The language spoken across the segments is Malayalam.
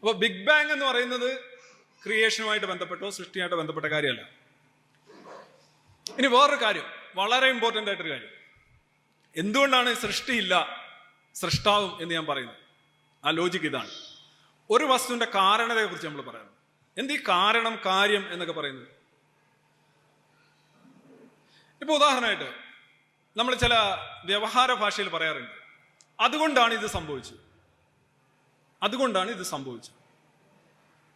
അപ്പോൾ ബിഗ് ബാങ് എന്ന് പറയുന്നത് ക്രിയേഷനുമായിട്ട് ബന്ധപ്പെട്ടോ സൃഷ്ടിയായിട്ട് ബന്ധപ്പെട്ട കാര്യമല്ല. ഇനി വേറൊരു കാര്യം വളരെ ഇമ്പോർട്ടന്റ് ആയിട്ടൊരു കാര്യം. എന്തുകൊണ്ടാണ് സൃഷ്ടിയില്ല സൃഷ്ടാവും എന്ന് ഞാൻ പറയുന്നത്? ആ ലോജിക്ക് ഇതാണ്. ഒരു വസ്തുവിന്റെ കാരണതയെ കുറിച്ച് നമ്മൾ പറയണം എന്ത് ഈ കാരണം കാര്യം എന്നൊക്കെ പറയുന്നത്? ഇപ്പൊ ഉദാഹരണമായിട്ട് നമ്മൾ ചില വ്യവഹാര ഭാഷയിൽ പറയാറുണ്ട്. അതുകൊണ്ടാണ് ഇത് സംഭവിച്ചത്. അതുകൊണ്ടാണ് ഇത് സംഭവിച്ചത്.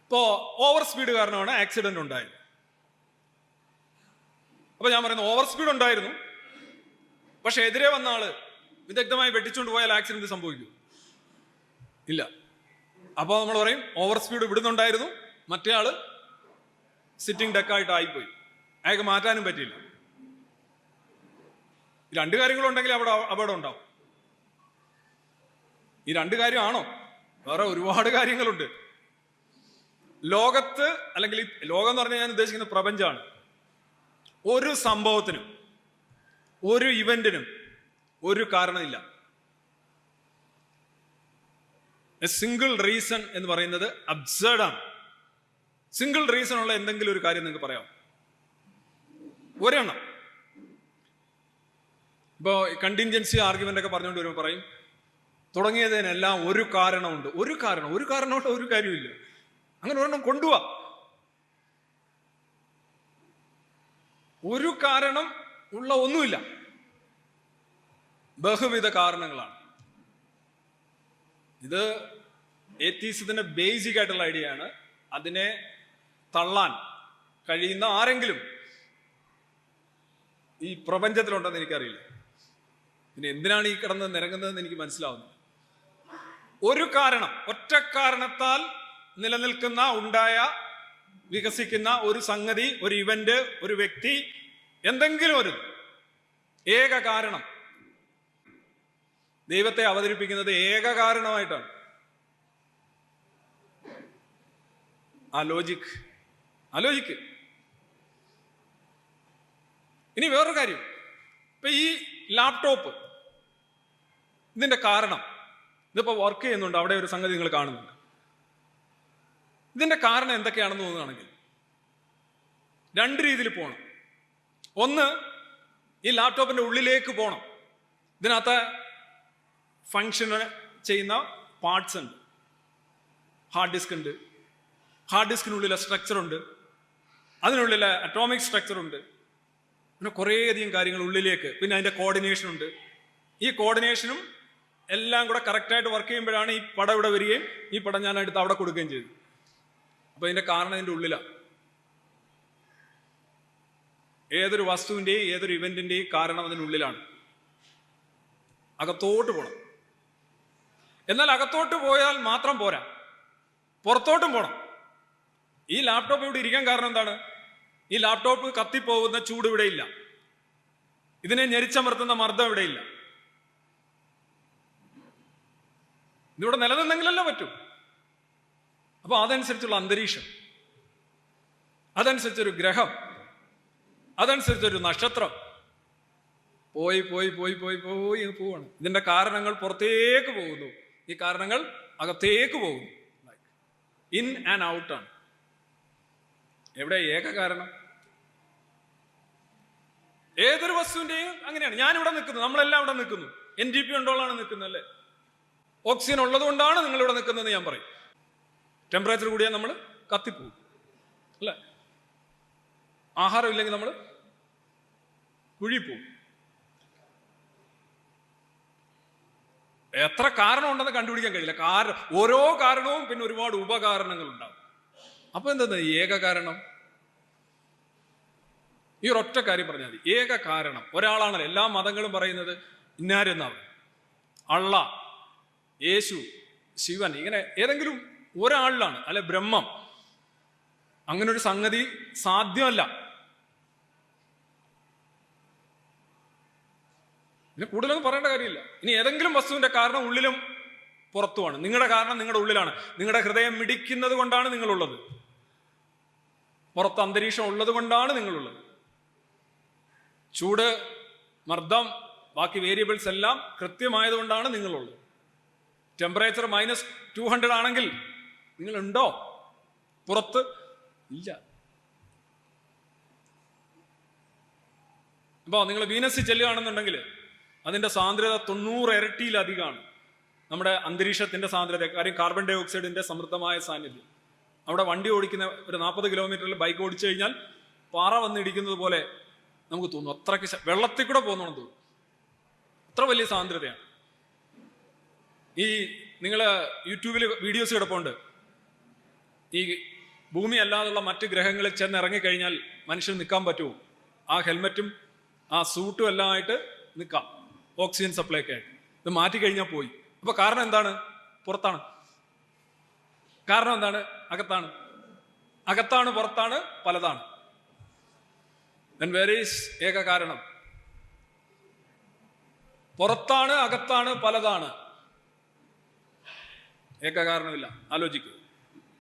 ഇപ്പോ ഓവർ സ്പീഡ് കാരണമാണ് ആക്സിഡന്റ് ഉണ്ടായത്. അപ്പൊ ഞാൻ പറയുന്നു ഓവർ സ്പീഡ് ഉണ്ടായിരുന്നു. പക്ഷെ എതിരെ വന്ന ആൾ വിദഗ്ധമായി വെട്ടിച്ചുകൊണ്ട് പോയാൽ ആക്സിഡന്റ് സംഭവിക്കും. ഇല്ല. അപ്പോൾ നമ്മൾ പറയും ഓവർ സ്പീഡ് വിടുന്നുണ്ടായിരുന്നു മറ്റേ ആൾ സിറ്റിംഗ് ഡെക്കായിട്ട് ആയിപ്പോയി. അയാൾക്ക് മാറ്റാനും പറ്റിയില്ല. രണ്ട് കാര്യങ്ങളുണ്ടെങ്കിൽ അവിടെ അപകടം ഉണ്ടാവും. ഈ രണ്ട് കാര്യമാണോ വേറെ ഒരുപാട് കാര്യങ്ങളുണ്ട്. ലോകത്ത് അല്ലെങ്കിൽ ലോകം എന്ന് പറഞ്ഞാൽ ഞാൻ ഉദ്ദേശിക്കുന്ന പ്രപഞ്ചമാണ് ഒരു സംഭവത്തിനും ഒരു ഇവന്റിനും ഒരു കാരണമില്ല. സിംഗിൾ റീസൺ എന്ന് പറയുന്നത് അബ്സേർഡാണ്. സിംഗിൾ റീസൺ ഉള്ള എന്തെങ്കിലും ഒരു കാര്യം നിങ്ങൾക്ക് പറയാം ഒരെണ്ണം. ഇപ്പോൾ കണ്ടിൻജൻസി ആർഗ്യുമെന്റ് ഒക്കെ പറഞ്ഞുകൊണ്ട് വരുമ്പോൾ പറയും തുടങ്ങിയതിനെല്ലാം ഒരു കാരണമുണ്ട്. ഒരു കാരണം. ഒരു കാരണമുണ്ട് ഒരു കാര്യമില്ല അങ്ങനെ ഒരെണ്ണം കൊണ്ടുപോവാ ഒരു കാരണം ഉള്ള ഒന്നുമില്ല. ബഹുവിധ കാരണങ്ങളാണ്. ഇത് എത്തീസത്തിന്റെ ബേസിക് ആയിട്ടുള്ള ഐഡിയ ആണ്. അതിനെ തള്ളാൻ കഴിയുന്ന ആരെങ്കിലും ഈ പ്രപഞ്ചത്തിലുണ്ടെന്ന് എനിക്കറിയില്ല. പിന്നെ എന്തിനാണ് ഈ കിടന്ന് നിരങ്ങുന്നതെന്ന് എനിക്ക് മനസ്സിലാവുന്നു ഒരു കാരണം ഒറ്റ കാരണത്താൽ നിലനിൽക്കുന്ന ഉണ്ടായ വികസിക്കുന്ന ഒരു സംഗതി ഒരു ഇവന്റ് ഒരു വ്യക്തി എന്തെങ്കിലും ഒരു ഏക കാരണം. ദൈവത്തെ അവതരിപ്പിക്കുന്നത് ഏക കാരണമായിട്ടാണ്. ആ ലോജിക് ആ ലോജിക്ക് ഇനി വേറൊരു കാര്യം. ഇപ്പൊ ഈ ലാപ്ടോപ്പ് ഇതിന്റെ കാരണം ഇതിപ്പോ വർക്ക് ചെയ്യുന്നുണ്ട്. അവിടെ ഒരു സംഗതി നിങ്ങൾ കാണുന്നുണ്ട്. ഇതിന്റെ കാരണം എന്തൊക്കെയാണെന്ന് തോന്നുകയാണെങ്കിൽ രണ്ട് രീതിയിൽ പോകണം ഒന്ന് ഈ ലാപ്ടോപ്പിന്റെ ഉള്ളിലേക്ക് പോകണം ഇതിനകത്ത് ഫങ്ഷൻ ചെയ്യുന്ന പാർട്സ് ഉണ്ട്. ഹാർഡ് ഡിസ്ക് ഉണ്ട്. ഹാർഡ് ഡിസ്കിനുള്ളിലെ സ്ട്രക്ചർ ഉണ്ട്. അതിനുള്ളിലെ അറ്റോമിക് സ്ട്രക്ചർ ഉണ്ട്. പിന്നെ കുറേയധികം കാര്യങ്ങൾ ഉള്ളിലേക്ക്. പിന്നെ അതിന്റെ കോർഡിനേഷൻ ഉണ്ട്. ഈ കോർഡിനേഷനും എല്ലാം കൂടെ കറക്റ്റായിട്ട് വർക്ക് ചെയ്യുമ്പോഴാണ് ഈ പടം ഇവിടെ വരികയും ഈ പടം ഞാൻ എടുത്ത് അവിടെ കൊടുക്കുകയും ചെയ്തു അപ്പൊ ഇതിന്റെ കാരണം ഇതിന്റെ ഉള്ളിലാണ്. ഏതൊരു വസ്തുവിന്റെയും ഏതൊരു ഇവന്റിന്റെയും കാരണം അതിനുള്ളിലാണ് അകത്തോട്ട് പോണം. എന്നാൽ അകത്തോട്ട് പോയാൽ മാത്രം പോരാ. പുറത്തോട്ടും പോണം. ഈ ലാപ്ടോപ്പ് ഇവിടെ ഇരിക്കാൻ കാരണം എന്താണ്? ഈ ലാപ്ടോപ്പ് കത്തിപ്പോകുന്ന ചൂട് ഇവിടെ ഇല്ല. ഇതിനെ ഞെരിച്ചമർത്തുന്ന മർദ്ദം ഇവിടെ ഇല്ല ഇതിവിടെ നിലനിന്നെങ്കിലല്ലോ പറ്റൂ. അപ്പൊ അതനുസരിച്ചുള്ള അന്തരീക്ഷം. അതനുസരിച്ചൊരു ഗ്രഹം. അതനുസരിച്ചൊരു നക്ഷത്രം. പോയി പോയി പോയി പോയി പോയി പോവാണ്. ഇതിന്റെ കാരണങ്ങൾ പുറത്തേക്ക് പോകുന്നു. ഈ കാരണങ്ങൾ അകത്തേക്ക് പോകുന്നു. ഇൻ ആൻഡ് ഔട്ടാണ് എവിടെ? ഏക കാരണം. ഏതൊരു വസ്തുവിന്റെയും അങ്ങനെയാണ്. ഞാനിവിടെ നിൽക്കുന്നു. നമ്മളെല്ലാം ഇവിടെ നിൽക്കുന്നു. എൻ ജി പി ഉണ്ടോളാണ് നിൽക്കുന്നത് അല്ലേ ഓക്സിജൻ ഉള്ളത് കൊണ്ടാണ് നിങ്ങൾ ഇവിടെ നിൽക്കുന്നത് ഞാൻ പറയും. ടെമ്പറേച്ചർ കൂടിയാൽ നമ്മൾ കത്തിപ്പോകും അല്ലേ? ആഹാരം ഇല്ലെങ്കിൽ നമ്മൾ കുഴിപ്പോകും എത്ര കാരണം ഉണ്ടെന്ന് കണ്ടുപിടിക്കാൻ കഴിയില്ല. കാരണം ഓരോ കാരണവും പിന്നെ ഒരുപാട് ഉപകാരണങ്ങൾ ഉണ്ടാവും അപ്പൊ എന്താ ഏക കാരണം? ഈ ഒരൊറ്റ കാര്യം പറഞ്ഞാൽ മതി. ഏക കാരണം. ഒരാളാണല്ലോ. എല്ലാ മതങ്ങളും പറയുന്നത് ഇന്നാരെന്നാണ് അള്ള. യേശു ശിവൻ ഇങ്ങനെ ഏതെങ്കിലും ഒരാളിലാണ് അല്ലെ ബ്രഹ്മം. അങ്ങനെ ഒരു സംഗതി സാധ്യമല്ല. പിന്നെ കൂടുതലൊന്നും പറയേണ്ട കാര്യമില്ല. ഇനി ഏതെങ്കിലും വസ്തുവിന്റെ കാരണം ഉള്ളിലും പുറത്തുമാണ്. നിങ്ങളുടെ കാരണം നിങ്ങളുടെ ഉള്ളിലാണ്. നിങ്ങളുടെ ഹൃദയം മിടിക്കുന്നത് കൊണ്ടാണ് നിങ്ങളുള്ളത്. പുറത്ത് അന്തരീക്ഷം ഉള്ളത് കൊണ്ടാണ് നിങ്ങളുള്ളത്. ചൂട് മർദ്ദം ബാക്കി വേരിയബിൾസ് എല്ലാം കൃത്യമായതുകൊണ്ടാണ് നിങ്ങളുള്ളത്. ടെമ്പറേച്ചർ മൈനസ് ടു ഹൺഡ്രഡ് ആണെങ്കിൽ നിങ്ങളുണ്ടോ? പുറത്ത്? ഇല്ല. അപ്പോൾ നിങ്ങൾ വീനസ് ചെല്ലുകയാണെന്നുണ്ടെങ്കിൽ അതിന്റെ സാന്ദ്രത തൊണ്ണൂറ് ഇരട്ടിയിലധികമാണ്. നമ്മുടെ അന്തരീക്ഷത്തിന്റെ സാന്ദ്രത കാര്യം കാർബൺ ഡൈ ഓക്സൈഡിന്റെ സമൃദ്ധമായ സാന്നിധ്യം. അവിടെ വണ്ടി ഓടിക്കുന്ന ഒരു നാൽപ്പത് കിലോമീറ്ററിൽ ബൈക്ക് ഓടിച്ചു കഴിഞ്ഞാൽ പാറ വന്നിടിക്കുന്നത് പോലെ നമുക്ക് തോന്നും. അത്രയ്ക്ക് വെള്ളത്തിൽ കൂടെ പോകുന്നോണം തോന്നും. അത്ര വലിയ സാന്ദ്രതയാണ്. ഈ നിങ്ങൾ യൂട്യൂബിൽ വീഡിയോസ് കിടപ്പുണ്ട്. ഈ ഭൂമി അല്ലാതുള്ള മറ്റ് ഗ്രഹങ്ങളിൽ ചെന്ന് ഇറങ്ങിക്കഴിഞ്ഞാൽ മനുഷ്യന് നിൽക്കാൻ പറ്റുമോ ആ ഹെൽമെറ്റും ആ സൂട്ടും എല്ലാം ആയിട്ട് നിൽക്കാം ഓക്സിജൻ സപ്ലൈ ഒക്കെ ആയിട്ട്. ഇത് മാറ്റി കഴിഞ്ഞാൽ പോയി. അപ്പോൾ കാരണം എന്താണ്? പുറത്താണ്. കാരണം എന്താണ്? അകത്താണ്. അകത്താണ് പുറത്താണ് പലതാണ്. Is ഏക കാരണം? പുറത്താണ് അകത്താണ് പലതാണ്. ഏക ആലോചിക്കൂ.